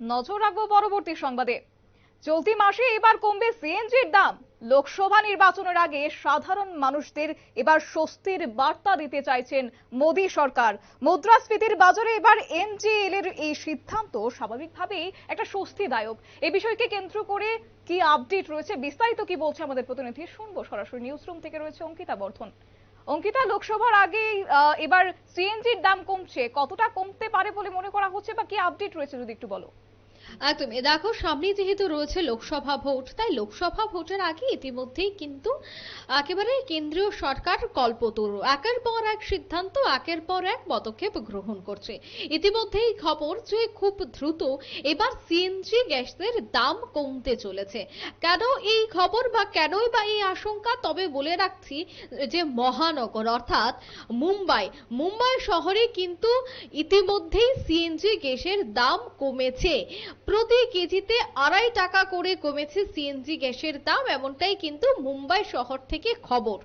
নজর রাখব পরবর্তী সংবাদে। চলতি মাসে এবার কমবে সিএনজির দাম। লোকসভা নির্বাচনের আগে সাধারণ মানুষদের এবার স্বস্তির বার্তা দিতে চাইছেন মোদী সরকার। মুদ্রাস্ফীতির বাজারে এবার এনজিএল এর এই সিদ্ধান্ত স্বাভাবিকভাবেই একটা স্বস্তিদায়ক। এই বিষয়কে কেন্দ্র করে কি আপডেট রয়েছে, বিস্তারিত কি বলছে আমাদের প্রতিনিধি, শুনব সরাসরি। নিউজ রুম থেকে রয়েছে অঙ্কিতা বর্ধন। অঙ্কিতা, লোকসভার আগে এবার সিএনজির দাম কমছে। কতটা কমতে পারে বলে মনে করা হচ্ছে বা কি আপডেট রয়েছে যদি একটু বলো? একদমই দেখো, সামনে যেহেতু রয়েছে লোকসভা ভোট, তাই লোকসভা ভোটের আগে ইতিমধ্যেই কিন্তু একেবারে কেন্দ্রীয় সরকার কল্পতরু। একের পর এক সিদ্ধান্ত, একের পর এক পদক্ষেপ গ্রহণ করছে। ইতিমধ্যেই খবর যে খুব দ্রুত এবার সিএনজি গ্যাসের দাম কমতে চলেছে। কেন এই খবর বা কেনই বা এই আশঙ্কা? তবে বলে রাখছি যে মহানগর, অর্থাৎ মুম্বাই। মুম্বাই শহরে কিন্তু ইতিমধ্যেই সিএনজি গ্যাসের দাম কমেছে। প্রতি কেজিতে আড়াই টাকা করে কমেছে সিএনজি গ্যাসের দাম, এমনটাই কিন্তু মুম্বাই শহর থেকে খবর।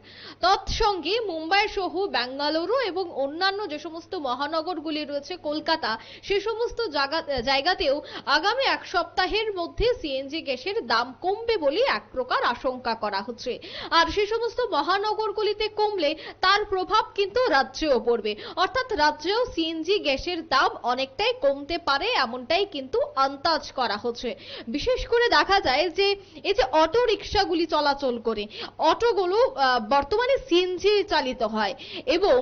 তৎসঙ্গে মুম্বাই সহ বেঙ্গালুরু এবং অন্যান্য যে সমস্ত মহানগরগুলি রয়েছে, কলকাতা, সে সমস্ত জায়গা জায়গাতেও আগামী এক সপ্তাহের মধ্যে সিএনজি গ্যাসের দাম কমবে বলে এক প্রকার আশঙ্কা করা হচ্ছে। আর সে সমস্ত মহানগরগুলিতে কমলে তার প্রভাব কিন্তু রাজ্যেও পড়বে। অর্থাৎ রাজ্যেও সিএনজি গ্যাসের দাম অনেকটাই কমতে পারে, এমনটাই কিন্তু আন্দাজ করা হচ্ছে। বিশেষ করে দেখা যায় যে এই যে অটো রিক্সাগুলি চলাচল করে, অটোগুলো বর্তমানে সিএনজি চালিত হয় এবং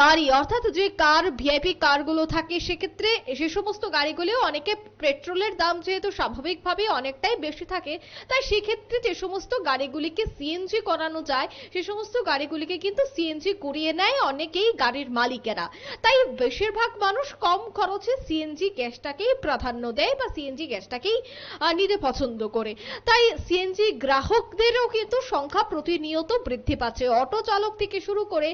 গাড়ি অর্থাৎ যে কার ভিআইপি কারগুলো থাকে, সেক্ষেত্রে সে সমস্ত গাড়িগুলিও অনেকে পেট্রোলের দাম যেহেতু স্বাভাবিকভাবেই অনেকটাই বেশি থাকে, তাই সেক্ষেত্রে যে সমস্ত গাড়িগুলিকে সিএনজি করানো যায়, সে সমস্ত গাড়িগুলিকে কিন্তু সিএনজি করিয়ে নেয় অনেকেই গাড়ির মালিকেরা। তাই বেশিরভাগ মানুষ কম খরচে সিএনজি গ্যাসটাকেই প্রাধান্য দেয় বা সিএনজি গ্যাসটাকেই নিতে পছন্দ করে। তাই সিএনজি গ্রাহকদেরও কিন্তু সংখ্যা প্রতিনিয়ত বৃদ্ধি পাচ্ছে। অটো চালক থেকে শুরু করে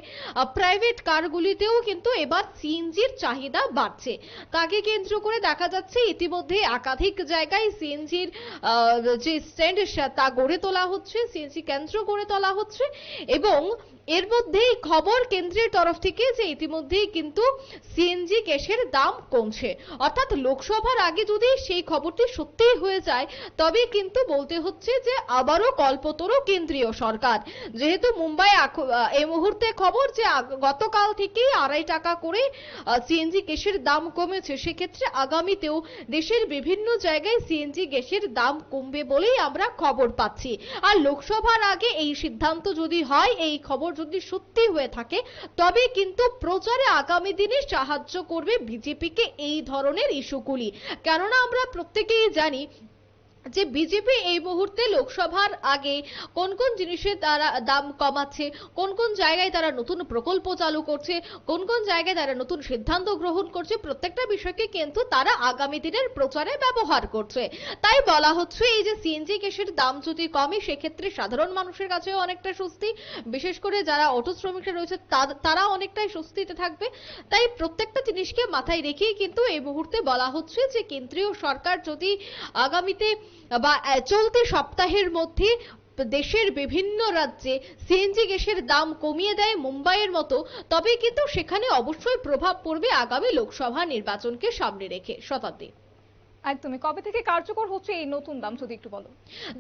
প্রাইভেট কারগুলিতেও কিন্তু এবার সিএনজির চাহিদা বাড়ছে। তাকে কেন্দ্র করে দেখা যাচ্ছে, ইতিমধ্যে একাধিক জায়গায় সিএনজির যে স্ট্যান্ড তা গড়ে তোলা হচ্ছে সিএনজি কেন্দ্র গড়ে তোলা হচ্ছে এবং এর মধ্যেই খবর কেন্দ্রের তরফ থেকে যে ইতিমধ্যেই কিন্তু সিএনজি গ্যাসের দাম কমছে। অর্থাৎ লোকসভার আগে যদি সেই খবরটি সত্যিই হয়ে যায় তবে কিন্তু বলতে হচ্ছে যে আবারও কল্পতরু কেন্দ্রীয় সরকার। যেহেতু মুম্বাই এই মুহূর্তে খবর যে গতকাল থেকেই আড়াই টাকা করে সিএনজি গ্যাসের দাম কমেছে, সেক্ষেত্রে আগামীতেও দেশের বিভিন্ন জায়গায় সিএনজি গ্যাসের দাম কমবে বলেই আমরা খবর পাচ্ছি। আর লোকসভার আগে এই সিদ্ধান্ত যদি হয়, এই খবর যদি সত্যি হয়ে থাকে তবে কিন্তু প্রচারে আগামী দিনে সাহায্য করবে বিজেপিকে এই ধরনের ইস্যুগুলি। কেননা আমরা প্রত্যেকেই জানি যে বিজেপি এই মুহূর্তে লোকসভার আগে কোন কোন জিনিসের তারা দাম কমাচ্ছে, কোন কোন জায়গায় তারা নতুন প্রকল্প চালু করছে, কোন কোন জায়গায় তারা নতুন সিদ্ধান্ত গ্রহণ করছে, প্রত্যেকটা বিষয়কে কিন্তু তারা আগামী দিনের প্রচারে ব্যবহার করছে। তাই বলা হচ্ছে এই যে সিএনজি গ্যাসের দাম যদি কমে, সেক্ষেত্রে সাধারণ মানুষের কাছেও অনেকটা স্বস্তি। বিশেষ করে যারা অটো শ্রমিকরা রয়েছে তারা অনেকটাই স্বস্তিতে থাকবে। তাই প্রত্যেকটা জিনিসকে মাথায় রেখেই কিন্তু এই মুহূর্তে বলা হচ্ছে যে কেন্দ্রীয় সরকার যদি আগামীতে বা চলতি সপ্তাহের মধ্যে দেশের বিভিন্ন রাজ্যে সিএনজি গ্যাসের দাম কমিয়ে দেয় মুম্বাইয়ের মতো। তবে কিন্তু সেখানে অবশ্যই প্রভাব পড়বে আগামী লোকসভা নির্বাচনকে সামনে রেখে শতাব্দী একদমই। কবে থেকে কার্যকর হচ্ছে এই নতুন দাম, যদি একটু বলো?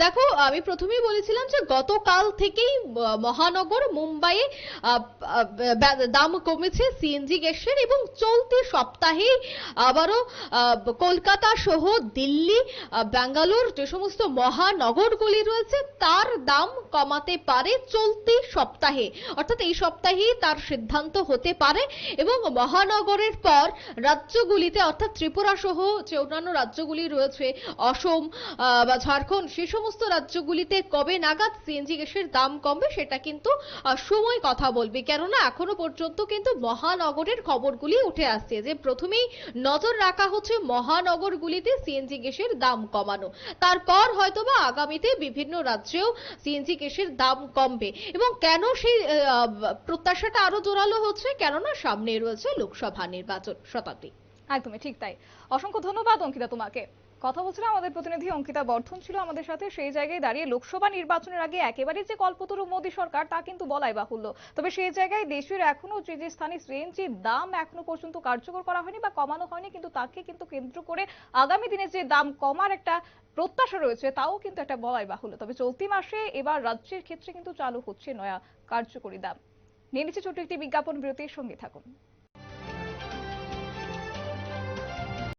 দেখো, আমি প্রথমেই বলেছিলাম যে গতকাল থেকেই মহানগর মুম্বাইয়ে দাম কমেছে সিএনজি গ্যাসের এবং চলতি সপ্তাহে আবারও কলকাতা সহ দিল্লি ব্যাঙ্গালোর যে সমস্ত মহানগরগুলি রয়েছে, তার দাম কমাতে পারে চলতি সপ্তাহে। অর্থাৎ এই সপ্তাহেই তার সিদ্ধান্ত হতে পারে এবং মহানগরের পর রাজ্যগুলিতে, অর্থাৎ ত্রিপুরা সহ যে অন্যান্য রাজ্যগুলি রয়েছে, অসম বা ঝাড়খণ্ড, সে সমস্ত রাজ্যগুলিতে কবে নাগাদ সিএনজি গ্যাসের দাম কমবে সেটা কিন্তু সময় কথা বলবে। কেননা এখনও পর্যন্ত কিন্তু মহানগরের খবরগুলি উঠে আসছে যে প্রথমেই নজর রাখা হচ্ছে মহানগরগুলিতে সিএনজি গ্যাসের দাম কমানো। তারপর হয়তোবা আগামীতে বিভিন্ন রাজ্যেও সিএনজি গ্যাসের দাম কমবে। এবং কেন সেই প্রত্যাশাটা আরও জোরালো হচ্ছে? কেননা সামনে রয়েছে লোকসভা নির্বাচন শতাব্দী। একদমই ঠিক তাই। অসংখ্য ধন্যবাদ অঙ্কিতা তোমাকে। কথা বলছিলাম আমাদের প্রতিনিধি অঙ্কিতা বর্ধন ছিল আমাদের সাথে, সেই জায়গায় দাঁড়িয়ে লোকসভা নির্বাচনের আগে একেবারে যে কল্পতরু মোদী সরকার তা কিন্তু বলাই বাহুল্য। তবে সেই জায়গায় দেশের এখনও যে যে স্থানে সিএনজির দাম এখনও পর্যন্ত কার্যকর করা হয়নি বা কমানো হয়নি, কিন্তু তাকে কিন্তু কেন্দ্র করে আগামী দিনে যে দাম কমার একটা প্রত্যাশা রয়েছে, তাও কিন্তু একটা বলাই বাহুল্য। তবে চলতি মাসে এবার রাজ্যের ক্ষেত্রে কিন্তু চালু হচ্ছে নয়া কার্যকরী দাম। নিয়ে নিচ্ছে ছোট্ট একটি বিজ্ঞাপন বিরতির সঙ্গে থাকুন।